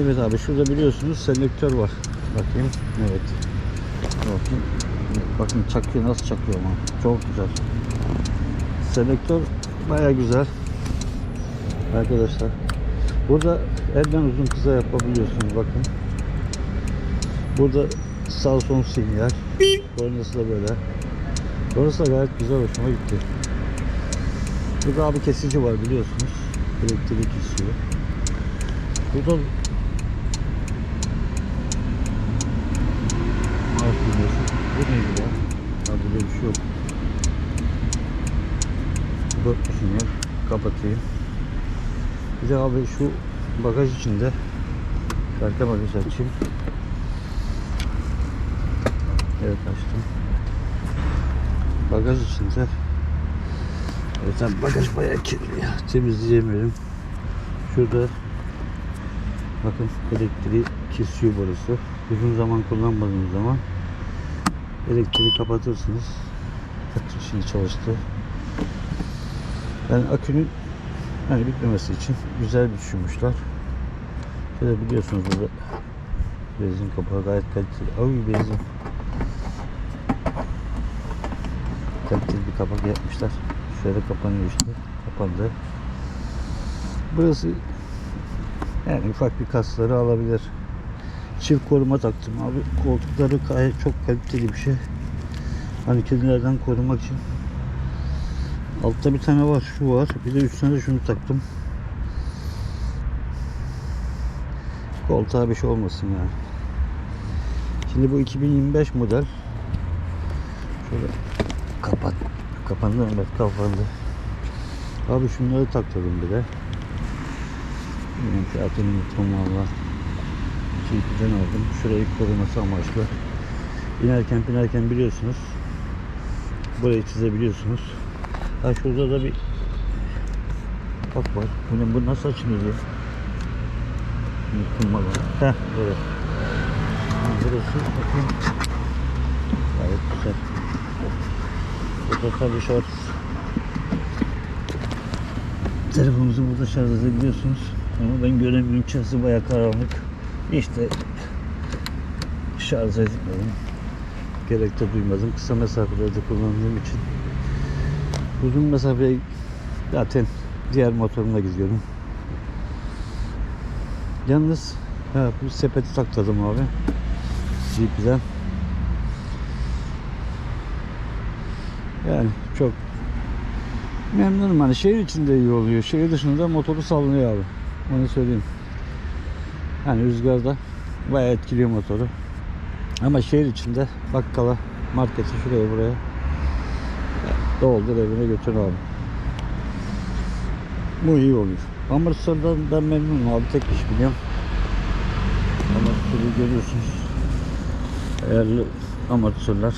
Evet abi şurada biliyorsunuz selektör var. Bakayım. Evet. Bakayım. Bakın çakıyor nasıl çakıyor ama. Çok güzel. Selektör baya güzel. Arkadaşlar. Burada elden uzun kısa yapabiliyorsunuz bakın. Burada sağ son sinyal. Kornası da böyle. Kornası da gayet güzel hoşuma gitti. Burada abi kesici var biliyorsunuz. Elektrik kesiyor. Burada Mark biliyorsun. Bu neydi ya? Ha burada bir şey yok. Dört sinyal. Kapatayım. Bir de abi şu bagaj içinde arka bagaj açayım. Evet açtım. Bagaj içinde Evet abi bagaj bayağı kirli ya. Temizleyemiyorum. Şurada bakın elektriği kesiyor burası. Uzun zaman kullanmadığınız zaman elektriği kapatırsınız. Bakın şimdi çalıştı. Yani akünün hani bitmemesi için güzel düşünmüşler. Şöyle biliyorsunuz burada benzin kapağı gayet kaliteli. Ay benzin. Kaliteli bir kapak yapmışlar. Şöyle kapanıyor işte. Kapandı. Burası yani ufak bir kasları alabilir. Çift koruma taktım abi. Koltukları gayet çok kaliteli bir şey. Hani kedilerden korumak için. Altta bir tane var, şu var. Bir de üstüne de şunu taktım. Koltuğa bir şey olmasın yani. Şimdi bu 2025 model. Şöyle kapat. Kapandı mı? Kapandı. Abi şunları taktırdım bir de. Bilmiyorum fiyatını unuttum valla. Çiftçiden aldım. Şurayı koruması amaçlı. İnerken binerken biliyorsunuz. Burayı çizebiliyorsunuz. Ha şurada da bir bak var. Bu, bu nasıl açılıyor? Unuttum valla. Heh evet. Burası bakayım. Gayet güzel. Burada tabii şart. Telefonunuzu burada şarj edebiliyorsunuz. Ama ben göremiyorum. İçerisi bayağı karanlık. İşte şarj etmedim. Gerek de duymadım. Kısa mesafelerde kullandığım için. Uzun mesafeye zaten diğer motorumla gidiyorum. Yalnız ha, bu sepeti takladım abi. Jeep'den. Yani çok memnunum hani şehir içinde iyi oluyor. Şehir dışında motoru sallanıyor abi. Onu söyleyeyim. Yani rüzgarda bayağı etkiliyor motoru. Ama şehir içinde bakkala, markete şuraya buraya doldur evine götür abi. Bu iyi oluyor. Amortisörden ben memnunum abi. Tek iş biliyorum. Amortisörü görüyorsunuz. Ayarlı amortisörler.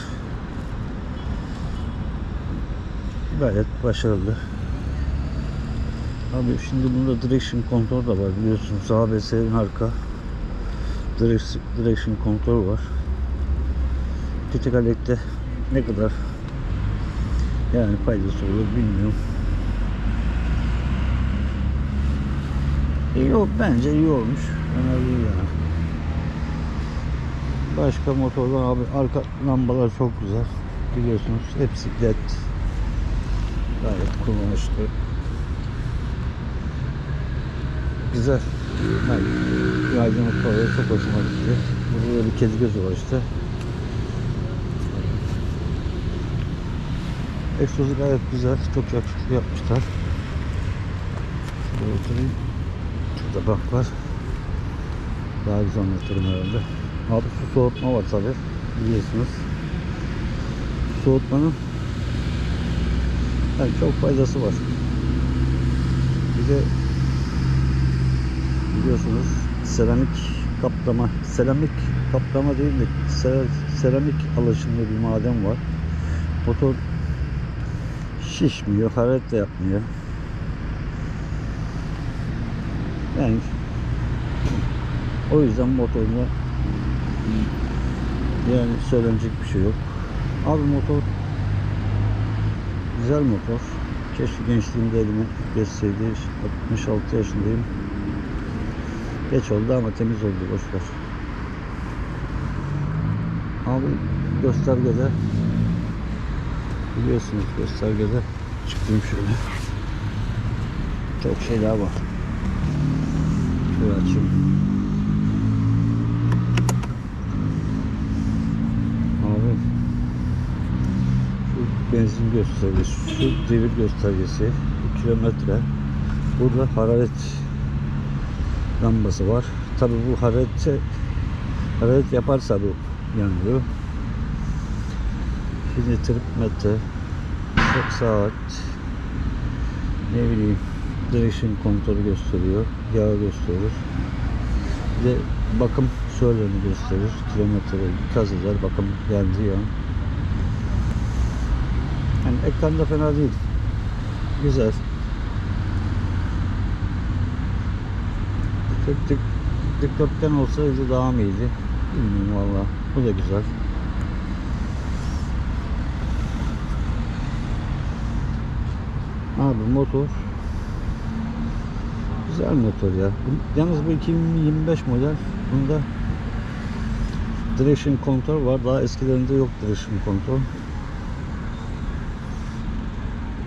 Gayet başarılı. Abi şimdi bunda direction kontrol da var biliyorsunuz. ABS'nin arka direction, kontrol var. Tekerlekte ne kadar yani faydası olur bilmiyorum. İyi yok bence iyi olmuş. Değil yani. Başka motorlar abi arka lambalar çok güzel. Biliyorsunuz hepsi led. Gayet kullanışlı. Güzel. Ben aydınlık çok hoşuma gitti. Burada bir kedi gözü var işte. Egzozu gayet güzel. Çok yakışıklı yapmışlar. Şurada oturayım. Şurada bak var. Daha güzel anlatırım herhalde. Abi su soğutma var tabi. Biliyorsunuz. Soğutmanın yani çok faydası var. Bir de biliyorsunuz seramik kaplama, seramik kaplama değil de se- seramik alaşımlı bir maden var. Motor şişmiyor, hararet de yapmıyor. Yani o yüzden motoruna yani söylenecek bir şey yok. Abi motor güzel motor. Keşke gençliğimde elime geçseydi. 66 yaşındayım. Geç oldu ama temiz oldu boşver. Abi göstergede biliyorsunuz göstergede çıktım şöyle. Çok şey daha var. Şöyle açayım. Abi şu benzin göstergesi, şu devir göstergesi, bu kilometre. Burada hararet lambası var. Tabi bu hararet hararet yaparsa bu yanıyor. Şimdi trip metre, saat, ne bileyim direksiyon kontrolü gösteriyor, yağ gösterir. Bir de bakım söylerini gösterir. Kilometre ikaz eder, bakım geldi ya. Yani ekranda fena değil. Güzel. Tık tık dikdörtgen olsaydı daha mı iyiydi? Bilmiyorum valla. Bu da güzel. Abi motor güzel motor ya. Yalnız bu 2025 model. Bunda direksiyon kontrol var. Daha eskilerinde yok direksiyon kontrol.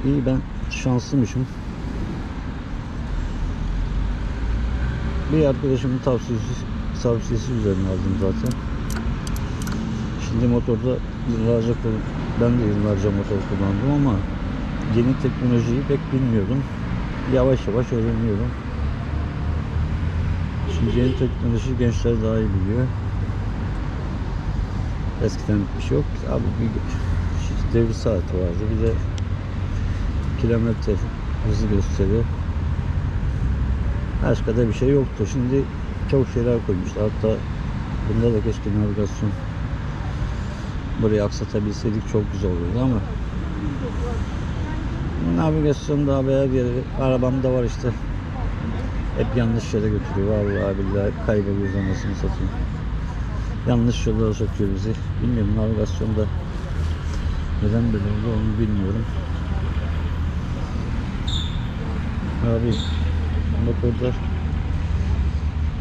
İyi ben şanslıymışım. Bir arkadaşımın tavsiyesi, tavsiyesi üzerine aldım zaten. Şimdi motorda yıllarca ben de yıllarca motor kullandım ama yeni teknolojiyi pek bilmiyordum. Yavaş yavaş öğreniyorum. Şimdi yeni teknoloji gençler daha iyi biliyor. Eskiden bir şey yok. Abi bir işte devir saati vardı. Bir de kilometre hızı gösteriyor. Başka da bir şey yoktu. Şimdi çok şeyler koymuşlar. Hatta bunda da keşke navigasyon burayı aksatabilseydik çok güzel olurdu ama navigasyon da abi her yere arabamda var işte. Hep yanlış yere götürüyor. Vallahi billahi kayboluyoruz anasını satayım. Yanlış yollara sokuyor bizi. Bilmiyorum navigasyonda neden böyle oldu onu bilmiyorum. Abi motorda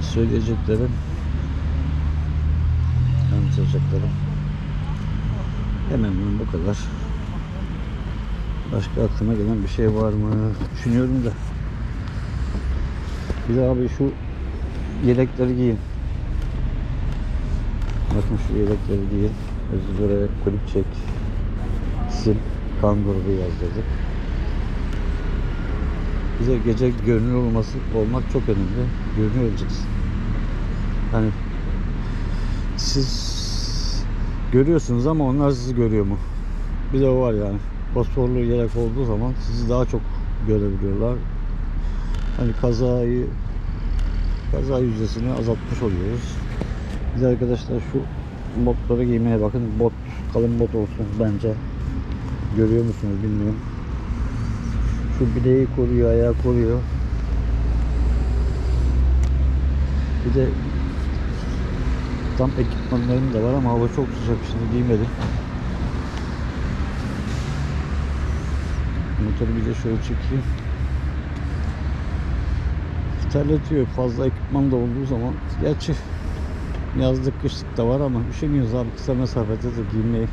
söyleyeceklerim anlatacaklarım hemen bu kadar. Başka aklıma gelen bir şey var mı? Düşünüyorum da. Bir de abi şu yelekleri giyin. Bakın şu yelekleri giyin. Özgür'e kulüp çek. Sil. Kan grubu yazdırdık. Bize gece görünür olması olmak çok önemli. Görünür olacaksın. Yani siz görüyorsunuz ama onlar sizi görüyor mu? Bir de o var yani. Fosforlu yelek olduğu zaman sizi daha çok görebiliyorlar. Hani kazayı kaza yüzdesini azaltmış oluyoruz. Biz arkadaşlar şu botları giymeye bakın. Bot kalın bot olsun bence. Görüyor musunuz bilmiyorum. Şu bileği koruyor, ayağı koruyor. Bir de tam ekipmanlarım da var ama hava çok sıcak şimdi giymedim. Motoru bir de şöyle çekeyim. Terletiyor fazla ekipman da olduğu zaman. Gerçi yazlık kışlık da var ama üşeniyoruz abi kısa mesafede de giymeyi